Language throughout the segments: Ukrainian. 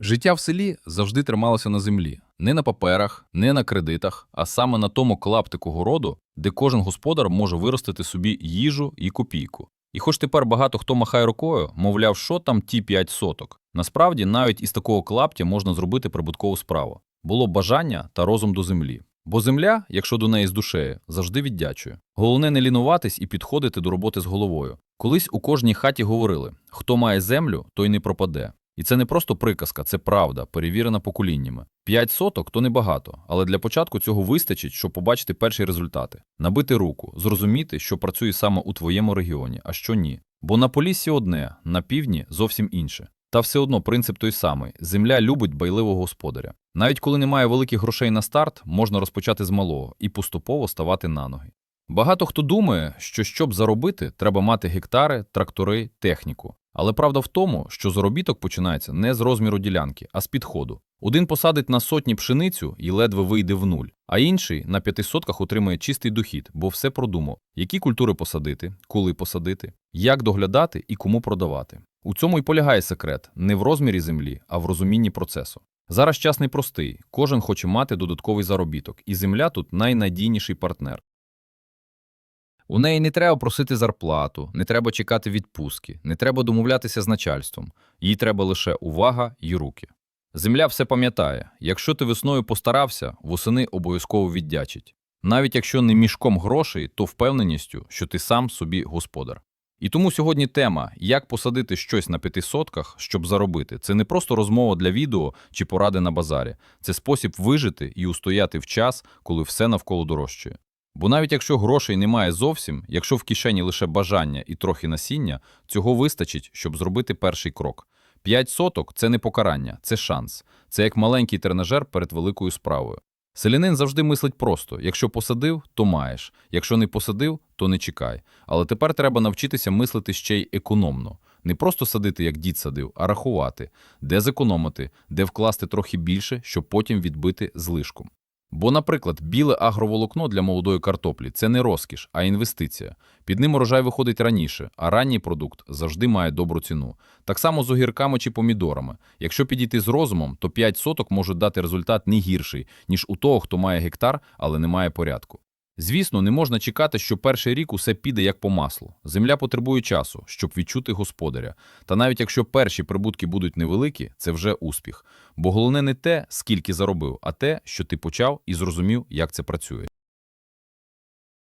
Життя в селі завжди трималося на землі, не на паперах, не на кредитах, а саме на тому клаптику городу, де кожен господар може виростити собі їжу і копійку. І хоч тепер багато хто махає рукою, мовляв, що там ті 5 соток. Насправді, навіть із такого клаптя можна зробити прибуткову справу. Було бажання та розум до землі. Бо земля, якщо до неї з душею, завжди віддячує. Головне не лінуватись і підходити до роботи з головою. Колись у кожній хаті говорили: хто має землю, той не пропаде. І це не просто приказка, це правда, перевірена поколіннями. П'ять соток то небагато, але для початку цього вистачить, щоб побачити перші результати, набити руку, зрозуміти, що працює саме у твоєму регіоні, а що ні. Бо на поліссі одне, на півдні зовсім інше. Та все одно принцип той самий: земля любить байливого господаря. Навіть коли немає великих грошей на старт, можна розпочати з малого і поступово ставати на ноги. Багато хто думає, що щоб заробити, треба мати гектари, трактори, техніку. Але правда в тому, що заробіток починається не з розміру ділянки, а з підходу. Один посадить на сотні пшеницю і ледве вийде в нуль, а інший на п'яти сотках отримує чистий дохід, бо все продумав, які культури посадити, коли посадити, як доглядати і кому продавати. У цьому й полягає секрет не в розмірі землі, а в розумінні процесу. Зараз час непростий, кожен хоче мати додатковий заробіток, і земля тут найнадійніший партнер. У неї не треба просити зарплату, не треба чекати відпустки, не треба домовлятися з начальством. Їй треба лише увага й руки. Земля все пам'ятає якщо ти весною постарався, восени обов'язково віддячить. Навіть якщо не мішком грошей, то впевненістю, що ти сам собі господар. І тому сьогодні тема, як посадити щось на п'яти сотках, щоб заробити, це не просто розмова для відео чи поради на базарі, це спосіб вижити і устояти в час, коли все навколо дорожчає. Бо навіть якщо грошей немає зовсім, якщо в кишені лише бажання і трохи насіння, цього вистачить, щоб зробити перший крок. П'ять соток це не покарання, це шанс. Це як маленький тренажер перед великою справою. Селянин завжди мислить просто: якщо посадив, то маєш, якщо не посадив, то не чекай. Але тепер треба навчитися мислити ще й економно. Не просто садити, як дід садив, а рахувати, де зекономити, де вкласти трохи більше, щоб потім відбити злишком. Бо, наприклад, біле агроволокно для молодої картоплі це не розкіш, а інвестиція. Під ним урожай виходить раніше, а ранній продукт завжди має добру ціну. Так само з огірками чи помідорами. Якщо підійти з розумом, то 5 соток можуть дати результат не гірший, ніж у того, хто має гектар, але не має порядку. Звісно, не можна чекати, що перший рік усе піде як по маслу. Земля потребує часу, щоб відчути господаря. Та навіть якщо перші прибутки будуть невеликі, це вже успіх. Бо головне не те, скільки заробив, а те, що ти почав і зрозумів, як це працює.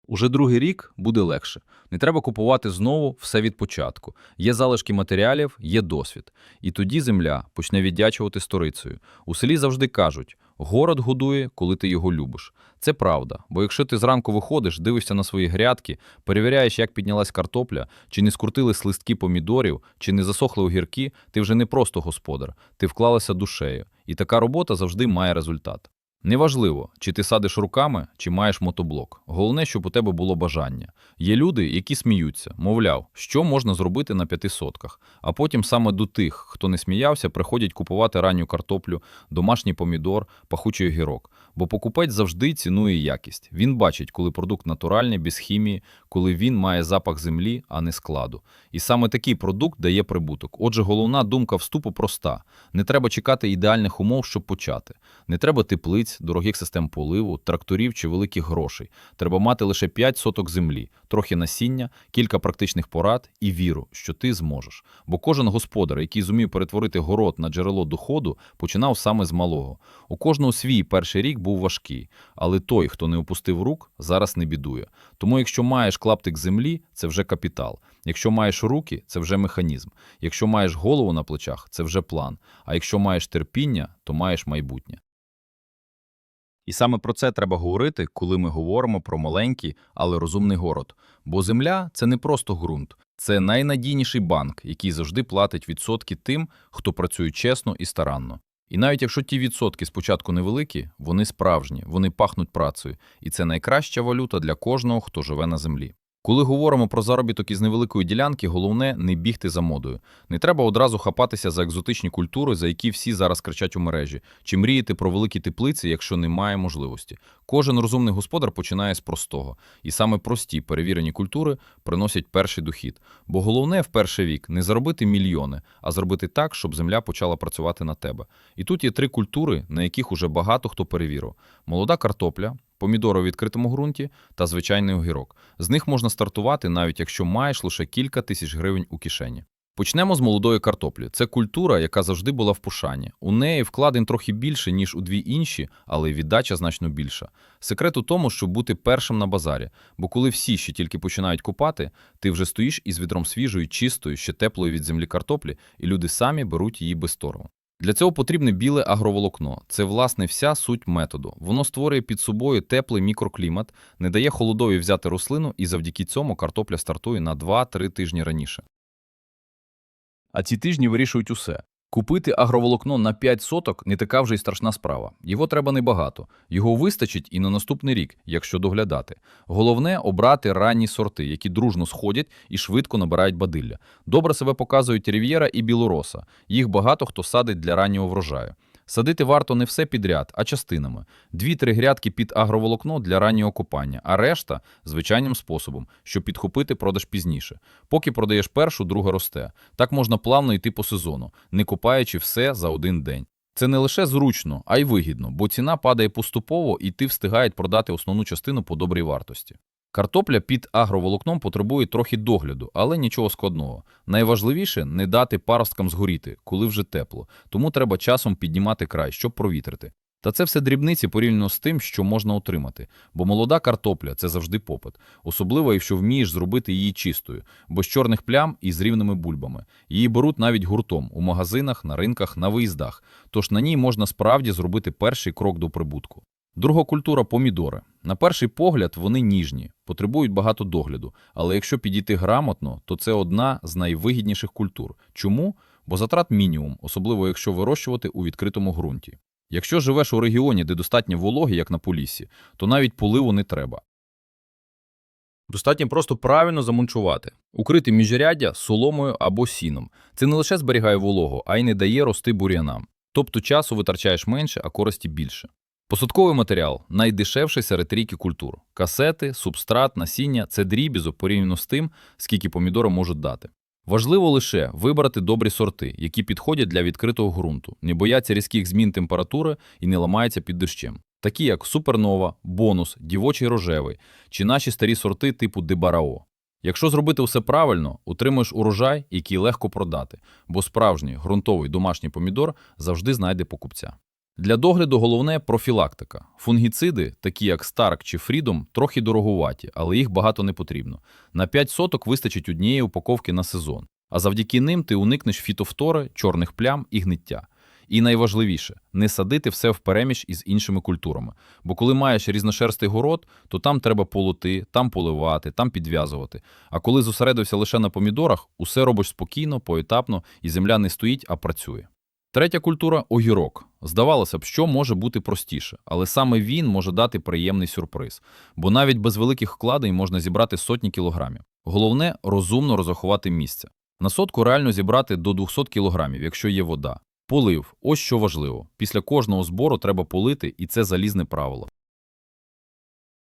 Уже другий рік буде легше. Не треба купувати знову все від початку. Є залишки матеріалів, є досвід. І тоді земля почне віддячувати сторицею. У селі завжди кажуть: город годує, коли ти його любиш. Це правда, бо якщо ти зранку виходиш, дивишся на свої грядки, перевіряєш, як піднялась картопля, чи не скрутились листки помідорів, чи не засохли огірки, ти вже не просто господар, ти вклалася душею. І така робота завжди має результат. Неважливо, чи ти садиш руками, чи маєш мотоблок. Головне, щоб у тебе було бажання. Є люди, які сміються, мовляв, що можна зробити на п'яти сотках. А потім саме до тих, хто не сміявся, приходять купувати ранню картоплю, домашній помідор, пахучий огірок. Бо покупець завжди цінує якість. Він бачить, коли продукт натуральний, без хімії, коли він має запах землі, а не складу. І саме такий продукт дає прибуток. Отже, головна думка вступу проста: не треба чекати ідеальних умов, щоб почати. Не треба теплиць, дорогих систем поливу, тракторів чи великих грошей. Треба мати лише 5 соток землі, трохи насіння, кілька практичних порад і віру, що ти зможеш. Бо кожен господар, який зумів перетворити город на джерело доходу, починав саме з малого. У кожного свій перший рік був важкий, але той, хто не опустив рук, зараз не бідує. Тому, якщо маєш клаптик землі, це вже капітал. Якщо маєш руки, це вже механізм. Якщо маєш голову на плечах, це вже план. А якщо маєш терпіння, то маєш майбутнє. І саме про це треба говорити, коли ми говоримо про маленький, але розумний город. Бо земля це не просто ґрунт, це найнадійніший банк, який завжди платить відсотки тим, хто працює чесно і старанно. І навіть якщо ті відсотки спочатку невеликі, вони справжні, вони пахнуть працею, і це найкраща валюта для кожного, хто живе на землі. Коли говоримо про заробіток із невеликої ділянки, головне не бігти за модою. Не треба одразу хапатися за екзотичні культури, за які всі зараз кричать у мережі, чи мріяти про великі теплиці, якщо немає можливості. Кожен розумний господар починає з простого, і саме прості перевірені культури приносять перший дохід. Бо головне в перший вік не заробити мільйони, а зробити так, щоб земля почала працювати на тебе. І тут є три культури, на яких уже багато хто перевірив: молода картопля. Помідори у відкритому ґрунті та звичайний огірок. З них можна стартувати, навіть якщо маєш лише кілька тисяч гривень у кишені. Почнемо з молодої картоплі. Це культура, яка завжди була в пошані. У неї вкладень трохи більше, ніж у дві інші, але віддача значно більша. Секрет у тому, щоб бути першим на базарі, бо коли всі ще тільки починають купати, ти вже стоїш із відром свіжої, чистої, ще теплої від землі картоплі, і люди самі беруть її без торгу. Для цього потрібне біле агроволокно. Це, власне, вся суть методу. Воно створює під собою теплий мікроклімат, не дає холодові взяти рослину, і завдяки цьому картопля стартує на 2-3 тижні раніше. А ці тижні вирішують усе. Купити агроволокно на 5 соток не така вже й страшна справа. Його треба небагато. Його вистачить і на наступний рік, якщо доглядати. Головне обрати ранні сорти, які дружно сходять і швидко набирають бадилля. Добре себе показують рів'єра і білороса. Їх багато хто садить для раннього врожаю. Садити варто не все підряд, а частинами. Дві-три грядки під агроволокно для раннього купання, а решта звичайним способом, щоб підхопити продаж пізніше. Поки продаєш першу, друга росте. Так можна плавно йти по сезону, не купаючи все за один день. Це не лише зручно, а й вигідно, бо ціна падає поступово і ти встигають продати основну частину по добрій вартості. Картопля під агроволокном потребує трохи догляду, але нічого складного. Найважливіше не дати паросткам згоріти, коли вже тепло, тому треба часом піднімати край, щоб провітрити. Та це все дрібниці порівняно з тим, що можна отримати, бо молода картопля це завжди попит, особливо якщо вмієш зробити її чистою, без чорних плям і з рівними бульбами. Її беруть навіть гуртом у магазинах, на ринках, на виїздах, тож на ній можна справді зробити перший крок до прибутку. Друга культура помідори. На перший погляд вони ніжні, потребують багато догляду, але якщо підійти грамотно, то це одна з найвигідніших культур. Чому? Бо затрат мінімум, особливо якщо вирощувати у відкритому ґрунті. Якщо живеш у регіоні, де достатньо вологи, як на Поліссі, то навіть поливу не треба. Достатньо просто правильно замульчувати, укрити міжряддя соломою або сіном. Це не лише зберігає вологу, а й не дає рости бур'янам. Тобто часу витрачаєш менше, а користі більше. Посадковий матеріал найдешевший серед трійки культур. Касети, субстрат, насіння це дрібізок порівняно з тим, скільки помідори можуть дати. Важливо лише вибрати добрі сорти, які підходять для відкритого ґрунту, не бояться різких змін температури і не ламаються під дощем. Такі як супернова, бонус, дівочий рожевий чи наші старі сорти типу Дебарао. Якщо зробити все правильно, отримуєш урожай, який легко продати, бо справжній ґрунтовий домашній помідор завжди знайде покупця. Для догляду головне профілактика. Фунгіциди, такі як Старк чи Фрідом, трохи дороговаті, але їх багато не потрібно. На 5 соток вистачить однієї упаковки на сезон, а завдяки ним ти уникнеш фітофтори, чорних плям і гниття. І найважливіше не садити все впереміж із іншими культурами. Бо коли маєш різношерстий город, то там треба полоти, там поливати, там підв'язувати. А коли зосередився лише на помідорах, усе робиш спокійно, поетапно, і земля не стоїть, а працює. Третя культура огірок. Здавалося б, що може бути простіше, але саме він може дати приємний сюрприз, бо навіть без великих вкладень можна зібрати сотні кілограмів. Головне розумно розрахувати місце. На сотку реально зібрати до 200 кілограмів, якщо є вода. Полив ось що важливо. Після кожного збору треба полити, і це залізне правило.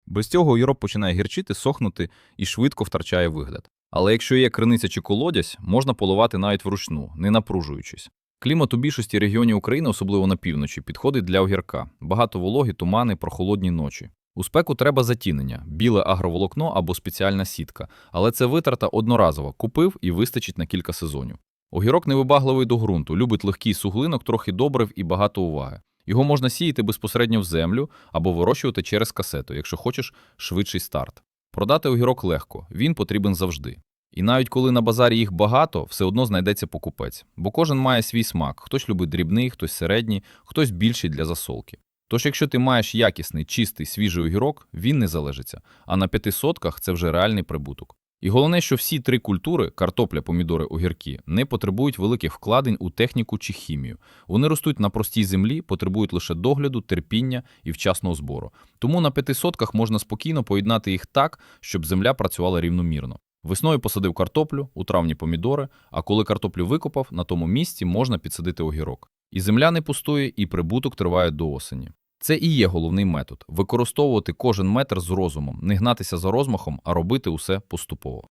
Без цього огірок починає гірчити, сохнути і швидко втрачає вигляд. Але якщо є криниця чи колодязь, можна поливати навіть вручну, не напружуючись. Клімат у більшості регіонів України, особливо на півночі, підходить для огірка. Багато вологи, тумани, прохолодні ночі. У спеку треба затінення, біле агроволокно або спеціальна сітка, але це витрата одноразова, купив і вистачить на кілька сезонів. Огірок невибагливий до ґрунту, любить легкий суглинок, трохи добрив і багато уваги. Його можна сіяти безпосередньо в землю або вирощувати через касету, якщо хочеш швидший старт. Продати огірок легко, він потрібен завжди. І навіть коли на базарі їх багато, все одно знайдеться покупець, бо кожен має свій смак. Хтось любить дрібний, хтось середній, хтось більший для засолки. Тож, якщо ти маєш якісний, чистий, свіжий огірок, він не залежиться, а на п'яти сотках це вже реальний прибуток. І головне, що всі три культури картопля, помідори, огірки не потребують великих вкладень у техніку чи хімію. Вони ростуть на простій землі, потребують лише догляду, терпіння і вчасного збору. Тому на п'яти сотках можна спокійно поєднати їх так, щоб земля працювала рівномірно. Весною посадив картоплю, у травні помідори, а коли картоплю викопав, на тому місці можна підсадити огірок. І земля не пустує, і прибуток триває до осені. Це і є головний метод використовувати кожен метр з розумом, не гнатися за розмахом, а робити усе поступово.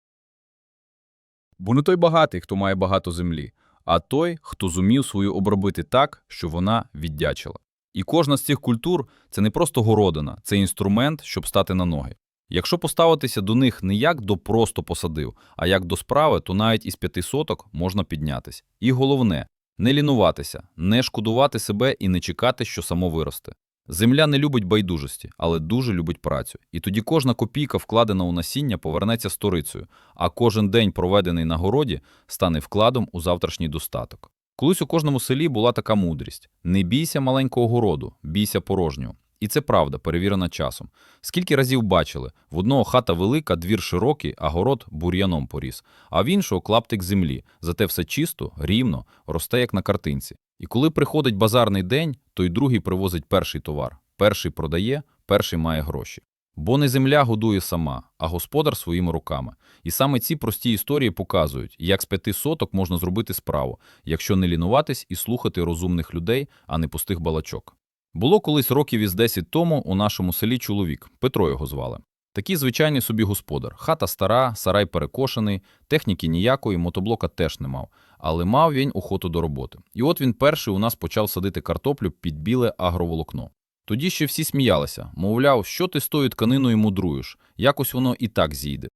Бо не той багатий, хто має багато землі, а той, хто зумів свою обробити так, що вона віддячила. І кожна з цих культур це не просто городина, це інструмент, щоб стати на ноги. Якщо поставитися до них не як до просто посадив, а як до справи, то навіть із п'яти соток можна піднятись. І головне не лінуватися, не шкодувати себе і не чекати, що само виросте. Земля не любить байдужості, але дуже любить працю. І тоді кожна копійка, вкладена у насіння, повернеться сторицею, а кожен день, проведений на городі, стане вкладом у завтрашній достаток. Колись у кожному селі була така мудрість: не бійся маленького городу, бійся порожнього. І це правда, перевірена часом. Скільки разів бачили, в одного хата велика, двір широкий, а город бур'яном поріс, а в іншого клаптик землі, зате все чисто, рівно, росте як на картинці. І коли приходить базарний день, то й другий привозить перший товар. Перший продає, перший має гроші. Бо не земля годує сама, а господар своїми руками. І саме ці прості історії показують, як з п'яти соток можна зробити справу, якщо не лінуватись і слухати розумних людей, а не пустих балачок. Було колись років із 10 тому у нашому селі чоловік, Петро його звали. Такий звичайний собі господар. Хата стара, сарай перекошений, техніки ніякої, мотоблока теж не мав. Але мав він охоту до роботи. І от він перший у нас почав садити картоплю під біле агроволокно. Тоді ще всі сміялися, мовляв, що ти з тою тканиною мудруєш, якось воно і так зійде.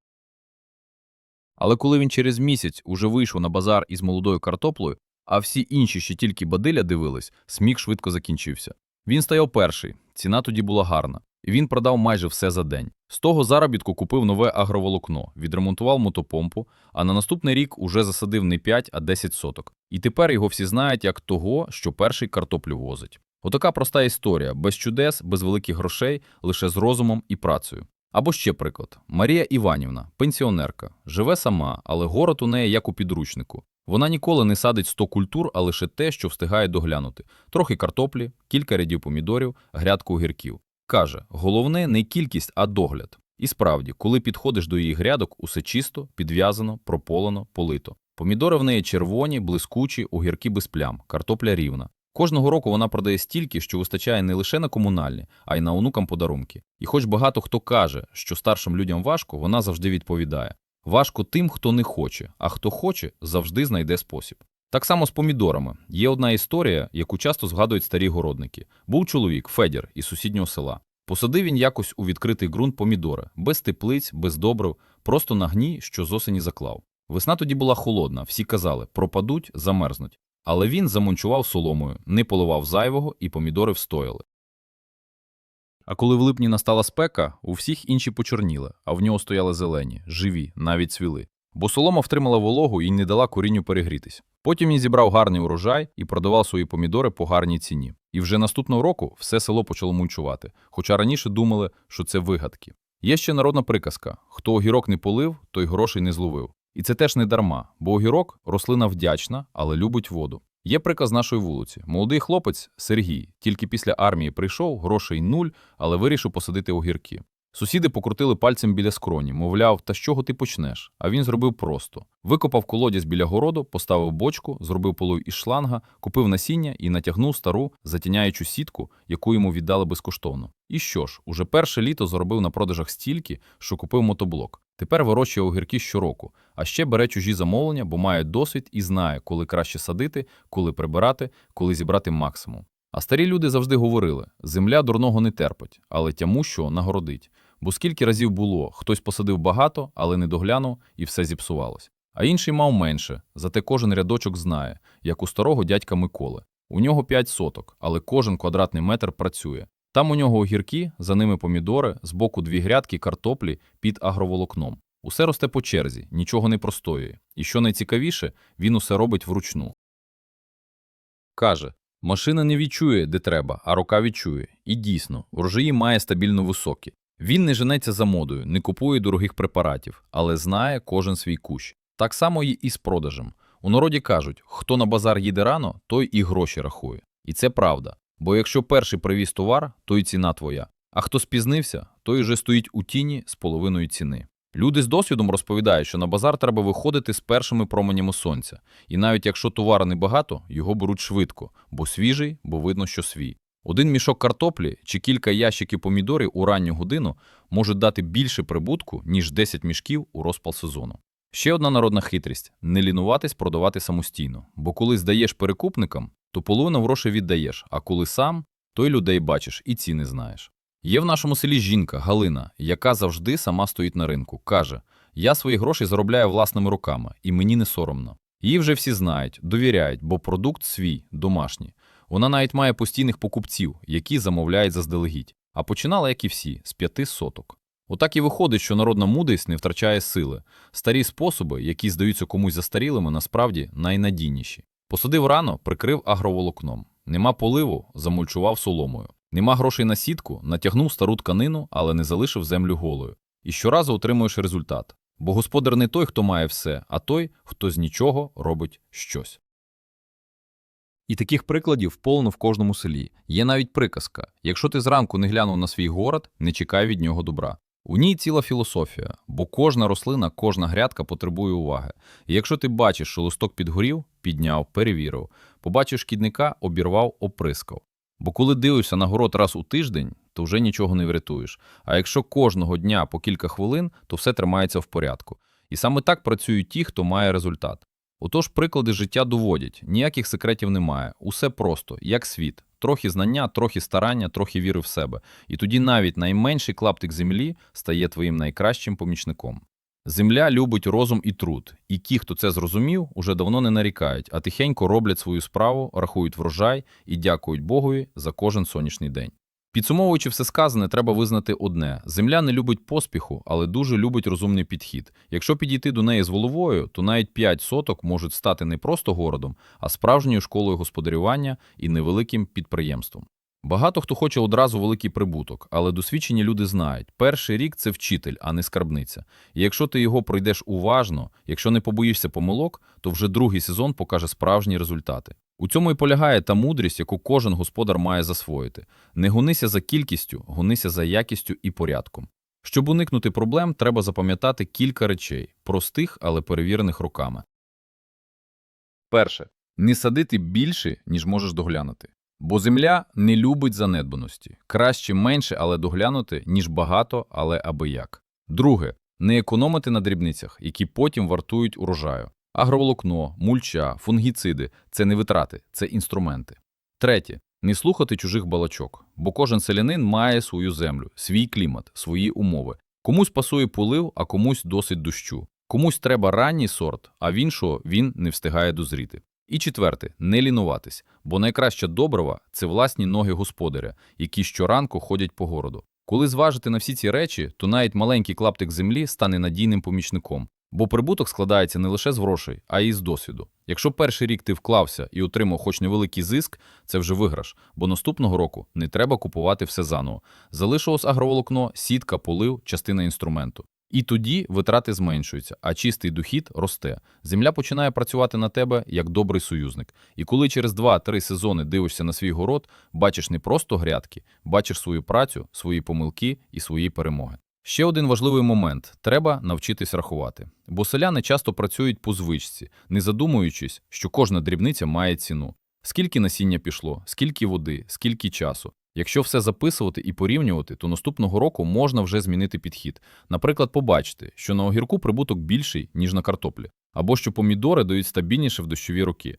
Але коли він через місяць уже вийшов на базар із молодою картоплею, а всі інші ще тільки бадиля дивились, сміх швидко закінчився. Він стояв перший, ціна тоді була гарна. Він продав майже все за день. З того заробітку купив нове агроволокно, відремонтував мотопомпу, а на наступний рік уже засадив не 5, а 10 соток. І тепер його всі знають як того, що перший картоплю возить. Отака проста історія, без чудес, без великих грошей, лише з розумом і працею. Або ще приклад. Марія Іванівна, пенсіонерка, живе сама, але город у неї як у підручнику. Вона ніколи не садить 100 культур, а лише те, що встигає доглянути. Трохи картоплі, кілька рядів помідорів, грядку огірків. Каже, головне не кількість, а догляд. І справді, коли підходиш до її грядок, усе чисто, підв'язано, прополено, полито. Помідори в неї червоні, блискучі, огірки без плям, картопля рівна. Кожного року вона продає стільки, що вистачає не лише на комунальні, а й на онукам подарунки. І хоч багато хто каже, що старшим людям важко, вона завжди відповідає: важко тим, хто не хоче, а хто хоче, завжди знайде спосіб. Так само з помідорами. Є одна історія, яку часто згадують старі городники. Був чоловік Федір із сусіднього села. Посадив він якось у відкритий ґрунт помідори, без теплиць, без добрив, просто на гній, що з осені заклав. Весна тоді була холодна, всі казали, пропадуть, замерзнуть. Але він замончував соломою, не поливав зайвого і помідори встояли. А коли в липні настала спека, у всіх інші почорніли, а в нього стояли зелені, живі, навіть цвіли. Бо солома втримала вологу і не дала корінню перегрітись. Потім він зібрав гарний урожай і продавав свої помідори по гарній ціні. І вже наступного року все село почало мунчувати, хоча раніше думали, що це вигадки. Є ще народна приказка: хто огірок не полив, той грошей не зловив. І це теж не дарма, бо огірок рослина вдячна, але любить воду. Є приказ нашої вулиці. Молодий хлопець Сергій тільки після армії прийшов, грошей нуль, але вирішив посадити огірки. Сусіди покрутили пальцем біля скроні, мовляв, та з чого ти почнеш? А він зробив просто: викопав колодязь біля городу, поставив бочку, зробив полив із шланга, купив насіння і натягнув стару затіняючу сітку, яку йому віддали безкоштовно. І що ж, уже перше літо заробив на продажах стільки, що купив мотоблок. Тепер вирощує огірки щороку, а ще бере чужі замовлення, бо має досвід і знає, коли краще садити, коли прибирати, коли зібрати максимум. А старі люди завжди говорили: земля дурного не терпить, але тямущого нагородить. Бо скільки разів було, хтось посадив багато, але не доглянув, і все зіпсувалось. А інший мав менше, зате кожен рядочок знає, як у старого дядька Миколи. У нього 5 соток, але кожен квадратний метр працює. Там у нього огірки, за ними помідори, збоку дві грядки картоплі під агроволокном. Усе росте по черзі, нічого не простоює. І що найцікавіше, він усе робить вручну. Каже, машина не відчує, де треба, а рука відчує. І дійсно, врожаї має стабільно високі. Він не женеться за модою, не купує дорогих препаратів, але знає кожен свій кущ. Так само і з продажем. У народі кажуть, хто на базар їде рано, той і гроші рахує. І це правда. Бо якщо перший привіз товар, то й ціна твоя. А хто спізнився, той уже стоїть у тіні з половиною ціни. Люди з досвідом розповідають, що на базар треба виходити з першими променями сонця. І навіть якщо товару небагато, його беруть швидко, бо свіжий, бо видно, що свій. Один мішок картоплі чи кілька ящиків помідорів у ранню годину можуть дати більше прибутку, ніж 10 мішків у розпал сезону. Ще одна народна хитрість не лінуватись продавати самостійно, бо коли здаєш перекупникам, то половину грошей віддаєш, а коли сам, то й людей бачиш і ціни знаєш. Є в нашому селі жінка Галина, яка завжди сама стоїть на ринку. Каже: Я свої гроші заробляю власними руками, і мені не соромно. Її вже всі знають, довіряють, бо продукт свій, домашній. Вона навіть має постійних покупців, які замовляють заздалегідь. А починала, як і всі, з п'яти соток. Отак і виходить, що народна мудрість не втрачає сили. Старі способи, які здаються комусь застарілими, насправді найнадійніші. Посадив рано, прикрив агроволокном. Нема поливу, замульчував соломою. Нема грошей на сітку, натягнув стару тканину, але не залишив землю голою. І щоразу отримуєш результат. Бо господар не той, хто має все, а той, хто з нічого робить щось. І таких прикладів повно в кожному селі. Є навіть приказка: якщо ти зранку не глянув на свій город, не чекай від нього добра. У ній ціла філософія, бо кожна рослина, кожна грядка потребує уваги. І якщо ти бачиш, що листок підгорів, підняв, перевірив, побачиш шкідника, обірвав, оприскав. Бо коли дивишся на город раз у тиждень, то вже нічого не врятуєш. А якщо кожного дня по кілька хвилин, то все тримається в порядку. І саме так працюють ті, хто має результат. Отож, приклади життя доводять, ніяких секретів немає, усе просто, як світ, трохи знання, трохи старання, трохи віри в себе. І тоді навіть найменший клаптик землі стає твоїм найкращим помічником. Земля любить розум і труд, і ті, хто це зрозумів, уже давно не нарікають, а тихенько роблять свою справу, рахують врожай і дякують Богові за кожен сонячний день. Підсумовуючи все сказане, треба визнати одне: земля не любить поспіху, але дуже любить розумний підхід. Якщо підійти до неї з головою, то навіть 5 соток можуть стати не просто городом, а справжньою школою господарювання і невеликим підприємством. Багато хто хоче одразу великий прибуток, але досвідчені люди знають, перший рік це вчитель, а не скарбниця. І якщо ти його пройдеш уважно, якщо не побоїшся помилок, то вже другий сезон покаже справжні результати. У цьому і полягає та мудрість, яку кожен господар має засвоїти. Не гонися за кількістю, гонися за якістю і порядком. Щоб уникнути проблем, треба запам'ятати кілька речей, простих, але перевірених руками. Перше. Не садити більше, ніж можеш доглянути. Бо земля не любить занедбаності. Краще менше, але доглянути, ніж багато, але аби як. Друге. Не економити на дрібницях, які потім вартують урожаю. Агроволокно, мульча, фунгіциди це не витрати, це інструменти. Третє. Не слухати чужих балачок, бо кожен селянин має свою землю, свій клімат, свої умови. Комусь пасує полив, а комусь досить дощу. Комусь треба ранній сорт, а в іншого він не встигає дозріти. І четверте не лінуватись, бо найкраща добрива це власні ноги господаря, які щоранку ходять по городу. Коли зважити на всі ці речі, то навіть маленький клаптик землі стане надійним помічником, бо прибуток складається не лише з грошей, а й з досвіду. Якщо перший рік ти вклався і отримав хоч невеликий зиск, це вже виграш, бо наступного року не треба купувати все заново. Залишилось агроволокно, сітка, полив, частина інструменту. І тоді витрати зменшуються, а чистий дохід росте. Земля починає працювати на тебе як добрий союзник. І коли через 2-3 сезони дивишся на свій город, бачиш не просто грядки, бачиш свою працю, свої помилки і свої перемоги. Ще один важливий момент треба навчитись рахувати. Бо селяни часто працюють по звичці, не задумуючись, що кожна дрібниця має ціну. Скільки насіння пішло, скільки води, скільки часу. Якщо все записувати і порівнювати, то наступного року можна вже змінити підхід. Наприклад, побачити, що на огірку прибуток більший, ніж на картоплі, або що помідори дають стабільніше в дощові роки.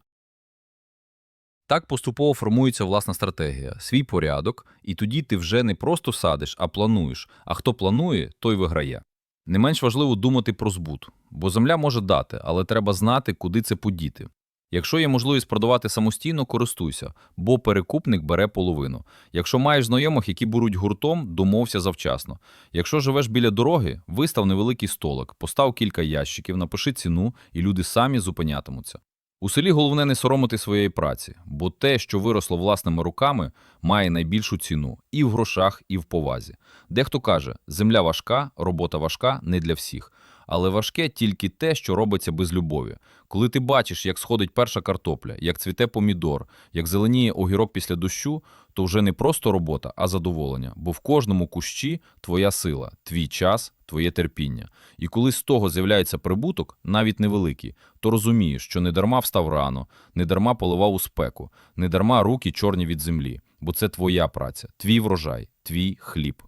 Так поступово формується власна стратегія, свій порядок, і тоді ти вже не просто садиш, а плануєш. А хто планує, той виграє. Не менш важливо думати про збут, бо земля може дати, але треба знати, куди це подіти. Якщо є можливість продавати самостійно, користуйся, бо перекупник бере половину. Якщо маєш знайомих, які беруть гуртом, домовся завчасно. Якщо живеш біля дороги, вистав невеликий столик, постав кілька ящиків, напиши ціну, і люди самі зупинятимуться. У селі головне не соромити своєї праці, бо те, що виросло власними руками, має найбільшу ціну і в грошах, і в повазі. Дехто каже, земля важка, робота важка не для всіх. Але важке тільки те, що робиться без любові. Коли ти бачиш, як сходить перша картопля, як цвіте помідор, як зеленіє огірок після дощу, то вже не просто робота, а задоволення, бо в кожному кущі твоя сила, твій час, твоє терпіння. І коли з того з'являється прибуток, навіть невеликий, то розумієш, що не дарма встав рано, не дарма поливав у спеку, не дарма руки чорні від землі, бо це твоя праця, твій врожай, твій хліб.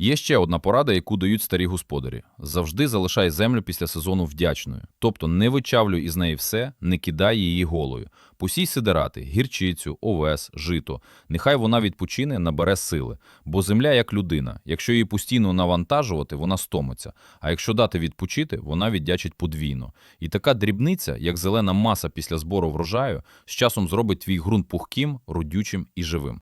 Є ще одна порада, яку дають старі господарі: завжди залишай землю після сезону вдячною, тобто не вичавлюй із неї все, не кидай її голою. Посій сидирати, гірчицю, овес, жито. Нехай вона відпочине, набере сили. Бо земля як людина. Якщо її постійно навантажувати, вона стомиться. А якщо дати відпочити, вона віддячить подвійно. І така дрібниця, як зелена маса після збору врожаю, з часом зробить твій ґрунт пухким, родючим і живим.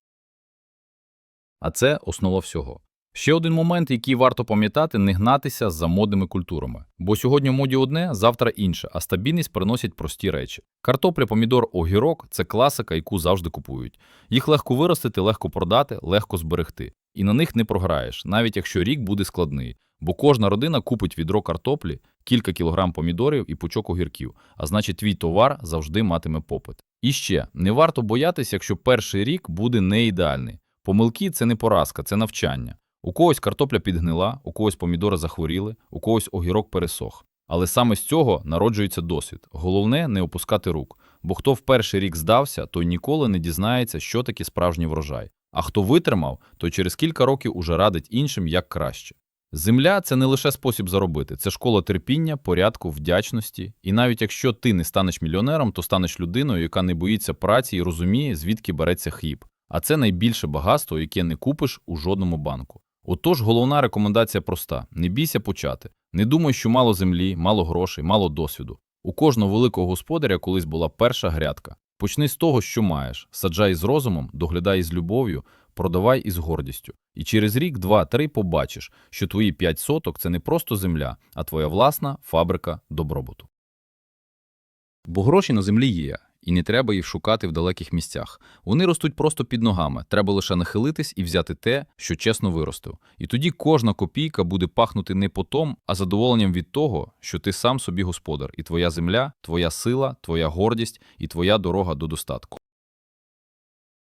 А це основа всього. Ще один момент, який варто пам'ятати, не гнатися за модними культурами. Бо сьогодні в моді одне, завтра інше, а стабільність приносять прості речі. Картопля, помідор, огірок це класика, яку завжди купують. Їх легко виростити, легко продати, легко зберегти. І на них не програєш, навіть якщо рік буде складний. Бо кожна родина купить відро картоплі, кілька кілограм помідорів і пучок огірків, а значить, твій товар завжди матиме попит. І ще не варто боятися, якщо перший рік буде не ідеальний. Помилки це не поразка, це навчання. У когось картопля підгнила, у когось помідори захворіли, у когось огірок пересох. Але саме з цього народжується досвід. Головне не опускати рук, бо хто в перший рік здався, той ніколи не дізнається, що таке справжній врожай. А хто витримав, той через кілька років уже радить іншим як краще. Земля це не лише спосіб заробити, це школа терпіння, порядку, вдячності. І навіть якщо ти не станеш мільйонером, то станеш людиною, яка не боїться праці і розуміє, звідки береться хліб. А це найбільше багатство, яке не купиш у жодному банку. Отож, головна рекомендація проста: не бійся почати. Не думай, що мало землі, мало грошей, мало досвіду. У кожного великого господаря колись була перша грядка. Почни з того, що маєш, саджай з розумом, доглядай із любов'ю, продавай із гордістю. І через рік, два, три побачиш, що твої п'ять соток це не просто земля, а твоя власна фабрика добробуту. Бо гроші на землі є, і не треба їх шукати в далеких місцях. Вони ростуть просто під ногами. Треба лише нахилитись і взяти те, що чесно виростив. І тоді кожна копійка буде пахнути не потом, а задоволенням від того, що ти сам собі господар, і твоя земля, твоя сила, твоя гордість і твоя дорога до достатку.